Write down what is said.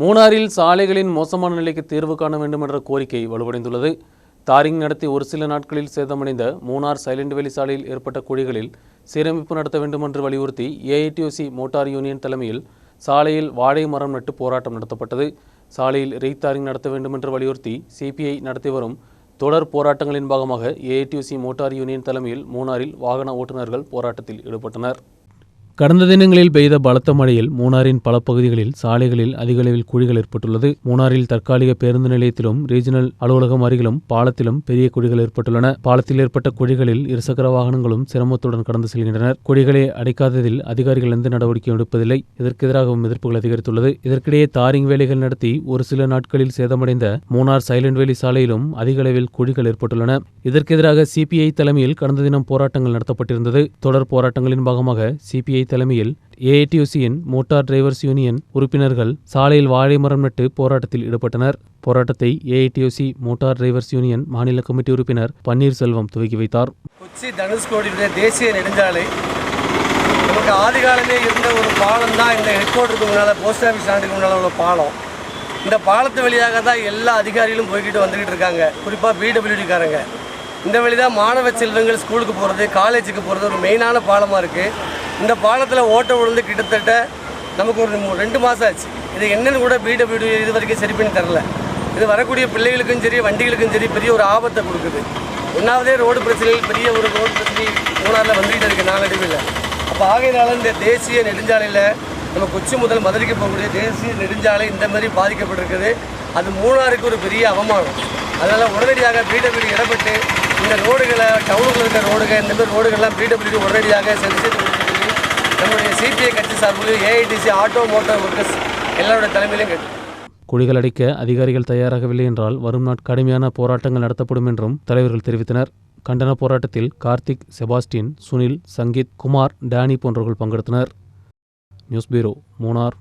மூணாறில் சாலைகளின் மோசமான நிலைக்கு தீர்வு காண வேண்டும் என்ற கோரிக்கை வலுவடைந்துள்ளது. தாரிங் நடத்தி ஒரு சில நாட்களில் சேதமடைந்த மூணார் சைலண்ட் வேலி சாலையில் ஏற்பட்ட குழிகளில் சீரமைப்பு நடத்த வேண்டும் என்று வலியுறுத்தி ஏஐடியூசி மோட்டார் யூனியன் தலைமையில் சாலையில் வாழை மரம் நட்டு போராட்டம் நடத்தப்பட்டது. சாலையில் ரீதாரிங் நடத்த வேண்டும் என்று வலியுறுத்தி சிபிஐ நடத்தி வரும் தொடர் போராட்டங்களின் பாகமாக ஏஐடியூசி மோட்டார் யூனியன் தலைமையில் மூணாரில் வாகன ஓட்டுநர்கள் போராட்டத்தில் ஈடுபட்டனர். கடந்த தினங்களில் பெய்த பலத்த மழையில் மூணாரின் பல பகுதிகளில் சாலைகளில் அதிகளவில் குழிகள் ஏற்பட்டுள்ளது. மூணாரில் தற்காலிக பேருந்து நிலையத்திலும் ரீஜனல் அலுவலகம் அருகிலும் பாலத்திலும் பெரிய குழிகள் ஏற்பட்டுள்ளன. பாலத்தில் ஏற்பட்ட குழிகளில் இருசக்கர வாகனங்களும் சிரமத்துடன் கடந்து செல்கின்றனர். குழிகளை அடைக்காததில் அதிகாரிகள் எந்த நடவடிக்கையும் எடுப்பதில்லை. இதற்கு எதிராகவும் எதிர்ப்புகள் அதிகரித்துள்ளது. இதற்கிடையே தாரிங் வேலைகள் நடத்தி ஒரு சில நாட்களில் சேதமடைந்த மூணார் சைலண்ட் வேலி சாலையிலும் அதிகளவில் குழிகள் ஏற்பட்டுள்ளன. இதற்கு எதிராக சிபிஐ தலைமையில் கடந்த தினம் போராட்டங்கள் நடத்தப்பட்டிருந்தது. தொடர் போராட்டங்களின் பாகமாக சிபிஐ தலைமையில் ஏஐடியூசியின் மோட்டார் டிரைவர்ஸ் யூனியன் உறுப்பினர்கள் சாலையில் வாழை மரம் நட்டு போராட்டத்தில் ஈடுபட்டனர். போராட்டத்தை ஏஐடியூசி மோட்டார் டிரைவர்ஸ் யூனியன் மாநில கமிட்டி உறுப்பினர் பன்னீர்செல்வம் துவக்கி வைத்தார். கொச்சி தனுஷ்கோடியுடைய தேசிய நெடுஞ்சாலை. நமக்கு ஆதிகாலமே இருந்த ஒரு பாலம் தான் இந்த ஹெட் முன்னால் போஸ்ட் ஆஃபீஸ் ஸ்டாண்டுக்கு முன்னால் உள்ள பாலம். இந்த பாலத்து வழியாக தான் எல்லா அதிகாரிகளும் போய்கிட்டு வந்துக்கிட்டு இருக்காங்க. குறிப்பாக பிடபிள்யூடிக்காரங்க இந்த வழி தான் மாணவ செல்வங்கள் ஸ்கூலுக்கு போகிறது காலேஜுக்கு போகிறது ஒரு மெயினான பாலமாக இருக்குது இந்த பாலத்தில் ஓட்டம் விழுந்து கிட்டத்தட்ட நமக்கு ஒரு ரெண்டு மாதம் ஆச்சு. இது என்னென்னு கூட பிடபிள்யூ இது வரைக்கும் சரி பண்ணி தரல. இது வரக்கூடிய பிள்ளைகளுக்கும் சரி வண்டிகளுக்கும் சரி பெரிய ஒரு ஆபத்தை கொடுக்குது. ஒன்றாவதே ரோடு பிரச்சனைகள் பெரிய ஒரு ரோடு பிரச்சனை மூணாறில் வந்துகிட்டு இருக்குது நாளடைவில் அப்போ ஆகையினால இந்த தேசிய நெடுஞ்சாலையில் நம்ம கொச்சி முதல் மதுரைக்கு போகக்கூடிய தேசிய நெடுஞ்சாலை இந்த மாதிரி பாதிக்கப்பட்டிருக்குது. அது மூணாருக்கு ஒரு பெரிய அவமானம். அதனால் உடனடியாக பிடபிள்யூ இடப்பட்டு இந்த ரோடுகளை டவுனுக்குள்ள இருக்கிற ரோடுகள் இந்த மாதிரி ரோடுகள்லாம் பிடபிள்யூ உடனடியாக சரி செய்து நம்முடைய சிபிஐ கட்சி சார்பில் ஏஐடிசி ஆட்டோ மோட்டோ ஒர்க்கர்ஸ் எல்லாரோட தலைமையிலும் கேட்டு குழிகள் அடிக்க அதிகாரிகள் தயாராகவில்லை என்றால் வரும் நாட் கடுமையான போராட்டங்கள் நடத்தப்படும் என்றும் தலைவர்கள் தெரிவித்தனர். கண்டன போராட்டத்தில் கார்த்திக் செபாஸ்டின் சுனில் சங்கீத் குமார் டேனி போன்றவர்கள் பங்கெடுத்தனர். News bureau Munnar